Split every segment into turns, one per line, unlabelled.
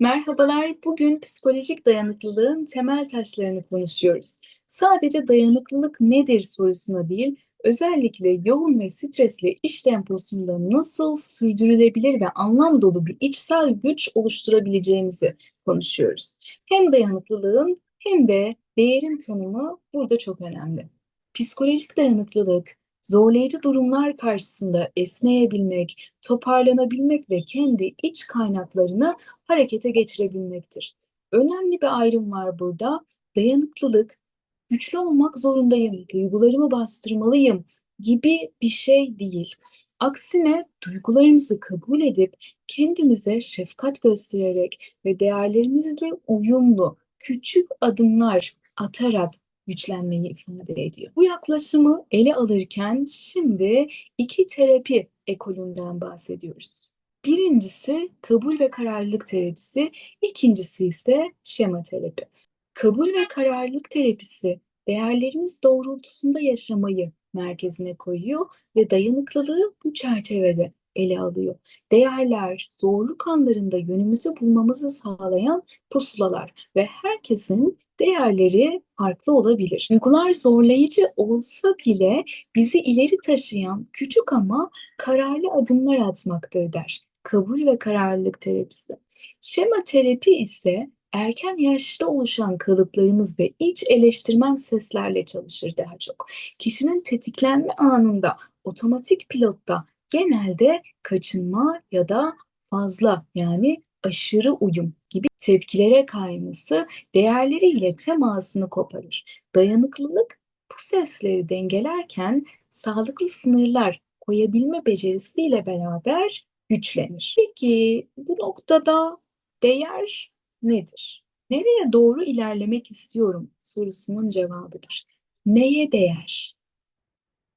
Merhabalar, bugün psikolojik dayanıklılığın temel taşlarını konuşuyoruz. Sadece dayanıklılık nedir sorusuna değil, özellikle yoğun ve stresli iş temposunda nasıl sürdürülebilir ve anlam dolu bir içsel güç oluşturabileceğimizi konuşuyoruz. Hem dayanıklılığın hem de değerin tanımı burada çok önemli. Psikolojik dayanıklılık, zorlayıcı durumlar karşısında esneyebilmek, toparlanabilmek ve kendi iç kaynaklarını harekete geçirebilmektir. Önemli bir ayrım var burada. Dayanıklılık, güçlü olmak zorundayım, duygularımı bastırmalıyım gibi bir şey değil. Aksine duygularımızı kabul edip kendimize şefkat göstererek ve değerlerimizle uyumlu küçük adımlar atarak güçlenmeyi ifade ediyor. Bu yaklaşımı ele alırken şimdi iki terapi ekolünden bahsediyoruz. Birincisi kabul ve kararlılık terapisi, ikincisi ise şema terapi. Kabul ve kararlılık terapisi değerlerimiz doğrultusunda yaşamayı merkezine koyuyor ve dayanıklılığı bu çerçevede ele alıyor. Değerler, zorluk anlarında yönümüzü bulmamızı sağlayan pusulalar ve herkesin değerleri farklı olabilir. Duygular zorlayıcı olsa bile bizi ileri taşıyan küçük ama kararlı adımlar atmaktır der. Kabul ve kararlılık terapisi. Şema terapi ise erken yaşta oluşan kalıplarımız ve iç eleştirmen seslerle çalışır daha çok. Kişinin tetiklenme anında otomatik pilotta genelde kaçınma ya da fazla yani aşırı uyum gibi tepkilere kayması değerleriyle temasını koparır. Dayanıklılık bu sesleri dengelerken sağlıklı sınırlar koyabilme becerisiyle beraber güçlenir. Peki bu noktada değer nedir? Nereye doğru ilerlemek istiyorum sorusunun cevabıdır. Neye değer?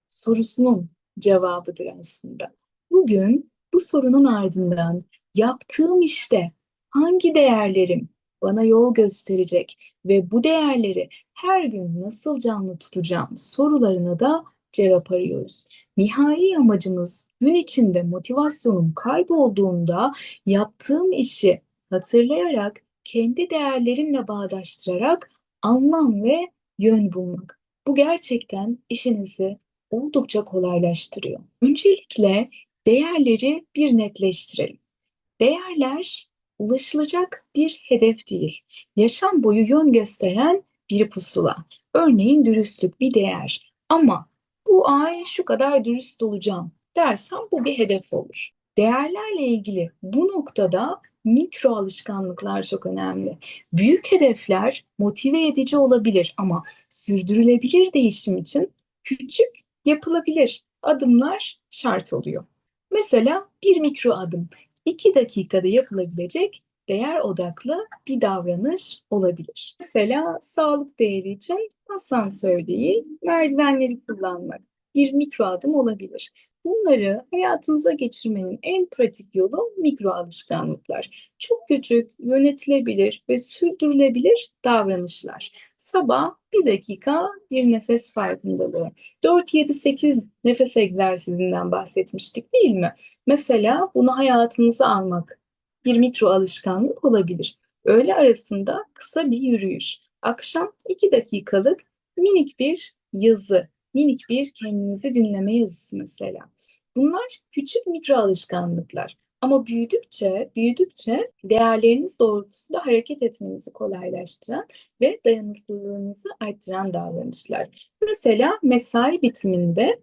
Sorusunun cevabıdır aslında. Bugün bu sorunun ardından yaptığım işte hangi değerlerim bana yol gösterecek ve bu değerleri her gün nasıl canlı tutacağım sorularına da cevap arıyoruz. Nihai amacımız gün içinde motivasyonum kaybolduğunda yaptığım işi hatırlayarak kendi değerlerimle bağdaştırarak anlam ve yön bulmak. Bu gerçekten işinizi oldukça kolaylaştırıyor. Öncelikle değerleri bir netleştirelim. Değerler ulaşılacak bir hedef değil. Yaşam boyu yön gösteren bir pusula. Örneğin dürüstlük bir değer. Ama bu ay şu kadar dürüst olacağım dersem bu bir hedef olur. Değerlerle ilgili bu noktada mikro alışkanlıklar çok önemli. Büyük hedefler motive edici olabilir ama sürdürülebilir değişim için küçük yapılabilir adımlar şart oluyor. Mesela bir mikro adım 2 dakikada yapılabilecek değer odaklı bir davranış olabilir. Mesela sağlık değeri için asansör değil, merdivenleri kullanmak bir mikro adım olabilir. Bunları hayatımıza geçirmenin en pratik yolu mikro alışkanlıklar. Çok küçük, yönetilebilir ve sürdürülebilir davranışlar. Sabah bir dakika bir nefes farkındalığı. 4-7-8 nefes egzersizinden bahsetmiştik değil mi? Mesela bunu hayatınıza almak bir mikro alışkanlık olabilir. Öğle arasında kısa bir yürüyüş. Akşam 2 dakikalık minik bir yazı minik bir kendinizi dinleme yazısı mesela. Bunlar küçük mikro alışkanlıklar. Ama büyüdükçe, büyüdükçe değerleriniz doğrultusunda hareket etmenizi kolaylaştıran ve dayanıklılığınızı arttıran davranışlar. Mesela mesai bitiminde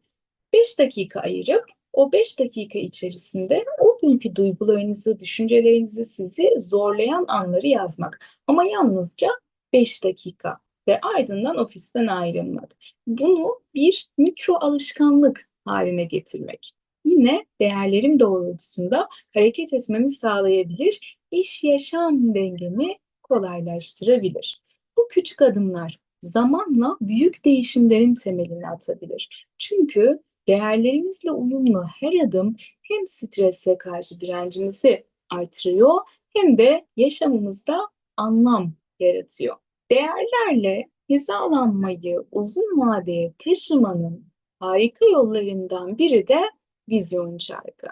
5 dakika ayırıp o 5 dakika içerisinde o günkü duygularınızı, düşüncelerinizi, sizi zorlayan anları yazmak. Ama yalnızca 5 dakika ve ardından ofisten ayrılmak. Bunu bir mikro alışkanlık haline getirmek. Yine değerlerim doğrultusunda hareket etmemi sağlayabilir, iş yaşam dengemi kolaylaştırabilir. Bu küçük adımlar zamanla büyük değişimlerin temelini atabilir. Çünkü değerlerimizle uyumlu her adım hem strese karşı direncimizi artırıyor hem de yaşamımızda anlam yaratıyor. Değerlerle hizalanmayı uzun vadeye taşımanın harika yollarından biri de vizyon çarkı.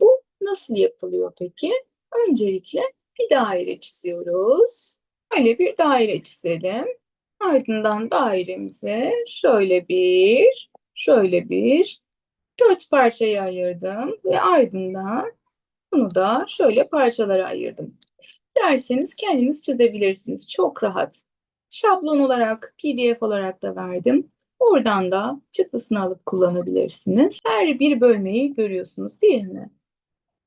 Bu nasıl yapılıyor peki? Öncelikle Bir daire çiziyoruz. Böyle bir daire çizelim. Ardından dairemizi şöyle bir, şöyle bir, dört parçaya ayırdım ve ardından bunu da şöyle parçalara ayırdım. Derseniz kendiniz çizebilirsiniz. Çok rahat. Şablon olarak, PDF olarak da verdim. Oradan da çıktısını alıp kullanabilirsiniz. Her bir bölmeyi görüyorsunuz değil mi?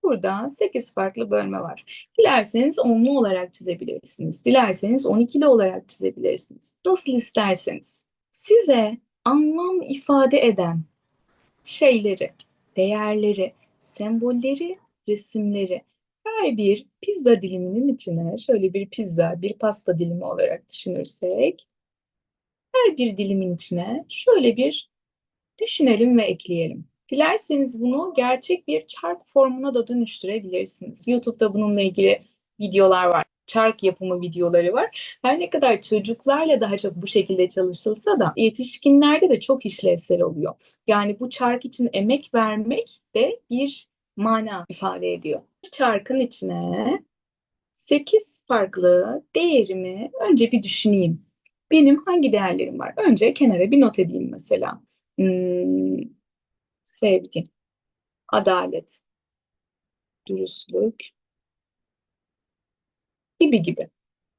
Burada 8 farklı bölme var. Dilerseniz onlu olarak çizebilirsiniz. Dilerseniz 12'li olarak çizebilirsiniz. Nasıl isterseniz. Size anlam ifade eden şeyleri, değerleri, sembolleri, resimleri her bir pizza diliminin içine şöyle bir pizza, bir pasta dilimi olarak düşünürsek her bir dilimin içine şöyle bir düşünelim ve ekleyelim. Dilerseniz bunu gerçek bir çark formuna da dönüştürebilirsiniz. YouTube'da bununla ilgili videolar var. Çark yapımı videoları var. Her ne kadar çocuklarla daha çok bu şekilde çalışılsa da yetişkinlerde de çok işlevsel oluyor. Yani bu çark için emek vermek de bir mana ifade ediyor. Çarkın içine 8 farklı değerimi önce bir düşüneyim. Benim hangi değerlerim var? Önce kenara bir not edeyim mesela. Hmm, sevgi, adalet, dürüstlük gibi gibi.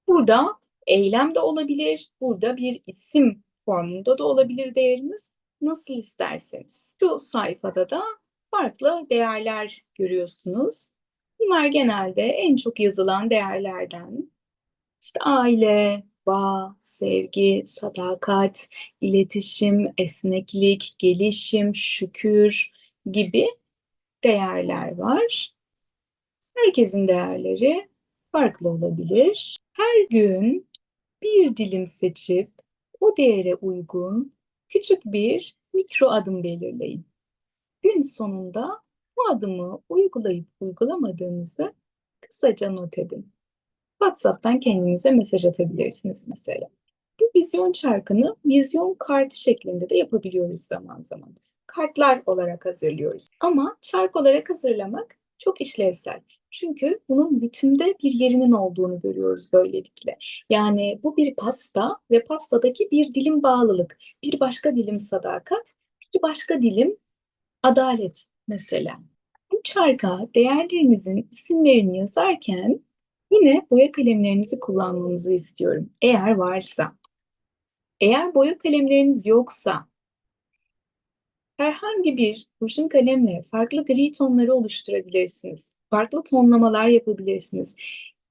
Burada eylem de olabilir, burada bir isim formunda da olabilir değerimiz. Nasıl isterseniz. Şu sayfada da farklı değerler görüyorsunuz. Bunlar genelde en çok yazılan değerlerden. İşte aile, bağ, sevgi, sadakat, iletişim, esneklik, gelişim, şükür gibi değerler var. Herkesin değerleri farklı olabilir. Her gün bir dilim seçip o değere uygun küçük bir mikro adım belirleyin. Gün sonunda bu adımı uygulayıp uygulamadığınızı kısaca not edin. WhatsApp'tan kendinize mesaj atabilirsiniz mesela. Bu vizyon çarkını vizyon kartı şeklinde de yapabiliyoruz zaman zaman. Kartlar olarak hazırlıyoruz. Ama çark olarak hazırlamak çok işlevsel. Çünkü bunun bütünde bir yerinin olduğunu görüyoruz böylelikle. Yani bu bir pasta ve pastadaki bir dilim bağlılık, bir başka dilim sadakat, bir başka dilim adalet mesela. Bu çarka değerlerinizin isimlerini yazarken yine boya kalemlerinizi kullanmanızı istiyorum. Eğer varsa. Eğer boya kalemleriniz yoksa herhangi bir kurşun kalemle farklı gri tonları oluşturabilirsiniz. Farklı tonlamalar yapabilirsiniz.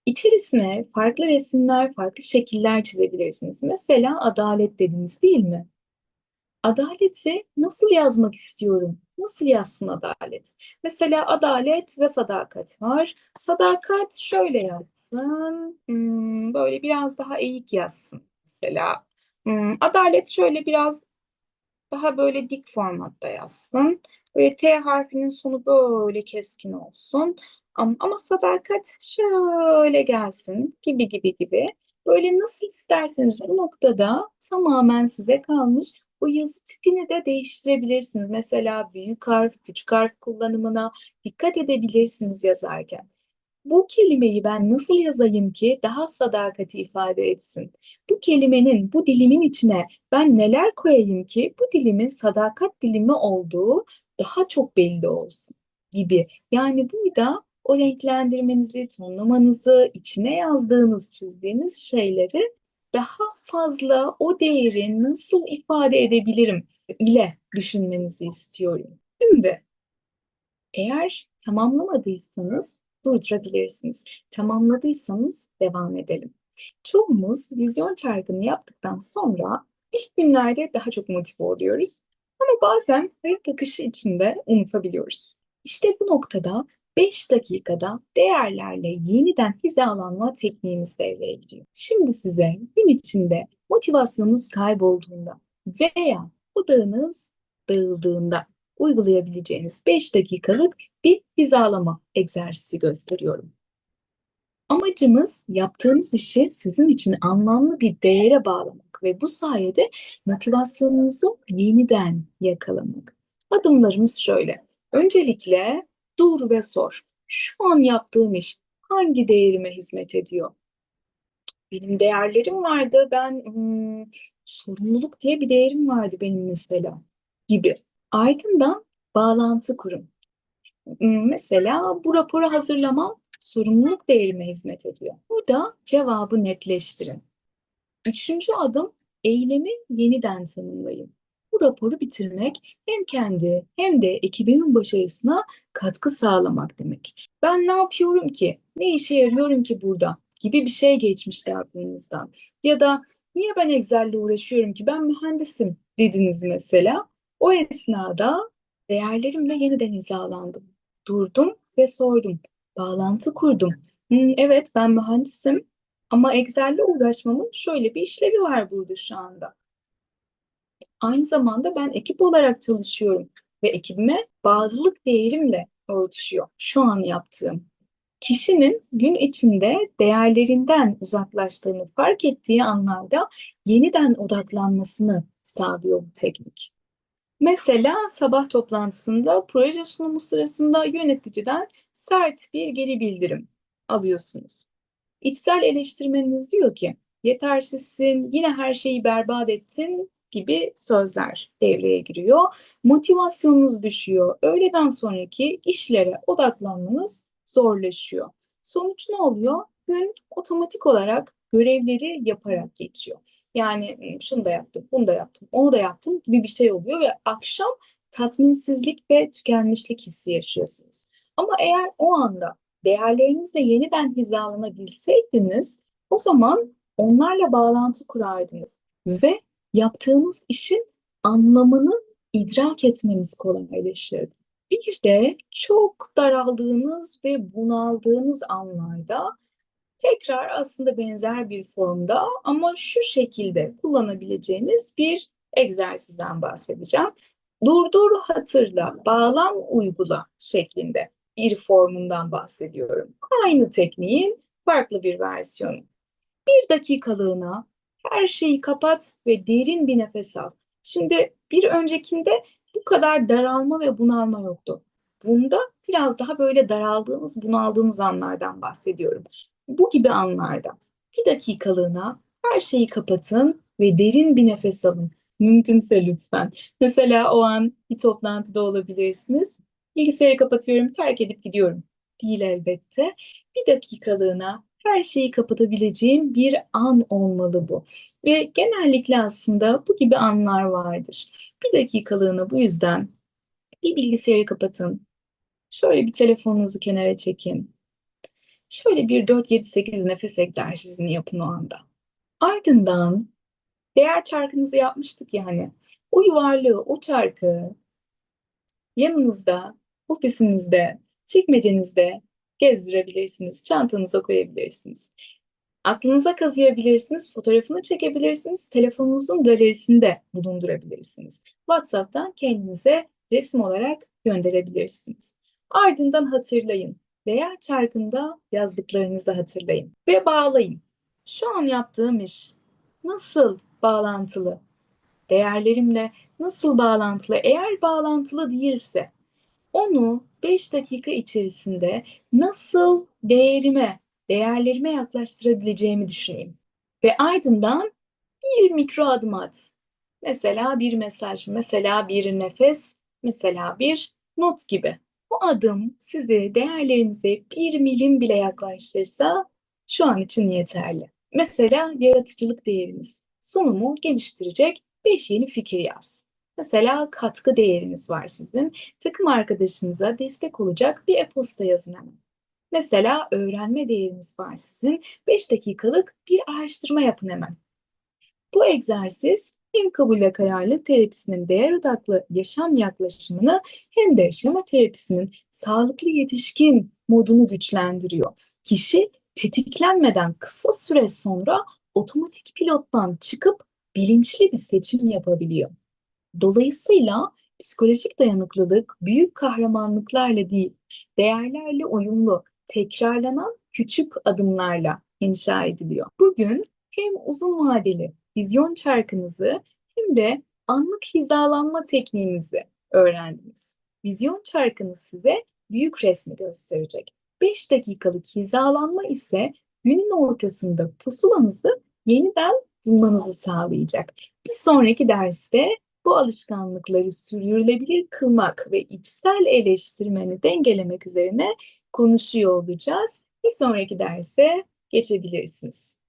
İçerisine farklı resimler, farklı şekiller çizebilirsiniz. Mesela adalet dediniz değil mi? Adaleti nasıl yazmak istiyorum? Nasıl yazsın adalet? Mesela adalet ve sadakat var. Sadakat şöyle yazsın. Hmm, böyle biraz daha eğik yazsın mesela. Hmm, adalet şöyle biraz daha böyle dik formatta yazsın. Böyle T harfinin sonu böyle keskin olsun. Ama, ama sadakat şöyle gelsin gibi gibi gibi. Böyle nasıl isterseniz bu noktada tamamen size kalmış. Bu yazı tipini de değiştirebilirsiniz. Mesela büyük harf, küçük harf kullanımına dikkat edebilirsiniz yazarken. Bu kelimeyi ben nasıl yazayım ki daha sadakati ifade etsin? Bu kelimenin, bu dilimin içine ben neler koyayım ki bu dilimin sadakat dilimi olduğu daha çok belli olsun gibi. Yani burada o renklendirmenizi, tonlamanızı, içine yazdığınız, çizdiğiniz şeyleri daha fazla o değeri nasıl ifade edebilirim ile düşünmenizi istiyorum. Şimdi eğer tamamlamadıysanız durdurabilirsiniz. Tamamladıysanız devam edelim. Çoğumuz vizyon çarkını yaptıktan sonra ilk günlerde daha çok motive oluyoruz. Ama bazen hayat akışı içinde unutabiliyoruz. İşte bu noktada 5 dakikada değerlerle yeniden hizalanma tekniğimiz devreye giriyor. Şimdi size gün içinde motivasyonunuz kaybolduğunda veya odağınız dağıldığında uygulayabileceğiniz 5 dakikalık bir hizalama egzersizi gösteriyorum. Amacımız yaptığınız işi sizin için anlamlı bir değere bağlamak ve bu sayede motivasyonunuzu yeniden yakalamak. Adımlarımız şöyle. Öncelikle dur ve sor. Şu an yaptığım iş hangi değerime hizmet ediyor? Benim değerlerim vardı. Ben hmm, sorumluluk diye bir değerim vardı benim mesela gibi. Ardından bağlantı kurun. Hmm, Mesela bu raporu hazırlamam sorumluluk değerime hizmet ediyor. Burada cevabı netleştirin. Üçüncü adım eylemi yeniden tanımlayın. Bu raporu bitirmek hem kendi hem de ekibimin başarısına katkı sağlamak demek. Ben ne yapıyorum ki? Ne işe yarıyorum ki burada? Gibi bir şey geçmişti aklınızdan. Ya da niye ben Excel'le uğraşıyorum ki? Ben mühendisim dediniz mesela. O esnada değerlerimle yeniden hizalandım. Durdum ve sordum. Bağlantı kurdum. "Hmm, evet ben mühendisim ama Excel'le uğraşmamın şöyle bir işlevi var burada şu anda. Aynı zamanda ben ekip olarak çalışıyorum ve ekibime bağlılık değerimle örtüşüyor şu an yaptığım. Kişinin gün içinde değerlerinden uzaklaştığını fark ettiği anlarda yeniden odaklanmasını sağlıyor bu teknik. Mesela sabah toplantısında proje sunumu sırasında yöneticiden sert bir geri bildirim alıyorsunuz. İçsel eleştirmeniniz diyor ki yetersizsin, yine her şeyi berbat ettin gibi sözler devreye giriyor. Motivasyonunuz düşüyor. Öğleden sonraki işlere odaklanmanız zorlaşıyor. Sonuç ne oluyor? Gün otomatik olarak görevleri yaparak geçiyor. Yani "Hmm, şunu da yaptım, bunu da yaptım, onu da yaptım gibi bir şey oluyor ve akşam tatminsizlik ve tükenmişlik hissi yaşıyorsunuz. Ama eğer o anda değerlerinizle yeniden hizalanabilseydiniz o zaman onlarla bağlantı kurardınız ve yaptığınız işin anlamını idrak etmeniz kolaylaşırdı. Bir de çok daraldığınız ve bunaldığınız anlarda tekrar aslında benzer bir formda ama şu şekilde kullanabileceğiniz bir egzersizden bahsedeceğim. Durdur, hatırla, bağlam, uygula şeklinde bir formundan bahsediyorum. Aynı tekniğin farklı bir versiyonu. Bir dakikalığına her şeyi kapat ve derin bir nefes al. Şimdi bir öncekinde bu kadar daralma ve bunalma yoktu. Bunda biraz daha böyle daraldığınız, bunaldığınız anlardan bahsediyorum. Bu gibi anlarda bir dakikalığına her şeyi kapatın ve derin bir nefes alın. Mümkünse lütfen. Mesela o an bir toplantıda olabilirsiniz. Bilgisayarı kapatıyorum, terk edip gidiyorum. Değil elbette. Bir dakikalığına her şeyi kapatabileceğim bir an olmalı bu. Ve genellikle aslında bu gibi anlar vardır. Bir dakikalığına bu yüzden bir bilgisayarı kapatın. Şöyle bir telefonunuzu kenara çekin. Şöyle bir 4-7-8 nefes egzersizini yapın o anda. Ardından değer çarkınızı yapmıştık yani. O yuvarlığı, o çarkı yanınızda, ofisinizde, çekmecenizde gezdirebilirsiniz, çantanıza koyabilirsiniz. Aklınıza kazıyabilirsiniz, fotoğrafını çekebilirsiniz, telefonunuzun galerisinde bulundurabilirsiniz. WhatsApp'tan kendinize resim olarak gönderebilirsiniz. Ardından hatırlayın. Değer çarkında yazdıklarınızı hatırlayın ve bağlayın. Şu an yaptığım iş nasıl bağlantılı? Değerlerimle nasıl bağlantılı? Eğer bağlantılı değilse onu 5 dakika içerisinde nasıl değerime, değerlerime yaklaştırabileceğimi düşüneyim. Ve ardından bir mikro adım at. Mesela bir mesaj, mesela bir nefes, mesela bir not gibi. Bu adım sizi değerlerinize bir milim bile yaklaştırsa şu an için yeterli. Mesela yaratıcılık değeriniz. Sunumu geliştirecek 5 yeni fikir yaz. Mesela katkı değeriniz var sizin. Takım arkadaşınıza destek olacak bir e-posta yazın hemen. Mesela öğrenme değeriniz var sizin. 5 dakikalık bir araştırma yapın hemen. Bu egzersiz hem kabul ve kararlılık terapisinin değer odaklı yaşam yaklaşımını hem de şema terapisinin sağlıklı yetişkin modunu güçlendiriyor. Kişi tetiklenmeden kısa süre sonra otomatik pilottan çıkıp bilinçli bir seçim yapabiliyor. Dolayısıyla psikolojik dayanıklılık büyük kahramanlıklarla değil, değerlerle uyumlu, tekrarlanan küçük adımlarla inşa ediliyor. Bugün hem uzun vadeli vizyon çarkınızı hem de anlık hizalanma tekniğinizi öğrendiniz. Vizyon çarkınız size büyük resmi gösterecek. 5 dakikalık hizalanma ise günün ortasında pusulanızı yeniden bulmanızı sağlayacak. Bir sonraki derste bu alışkanlıkları sürdürülebilir kılmak ve içsel eleştirmeni dengelemek üzerine konuşuyor olacağız. Bir sonraki derse geçebilirsiniz.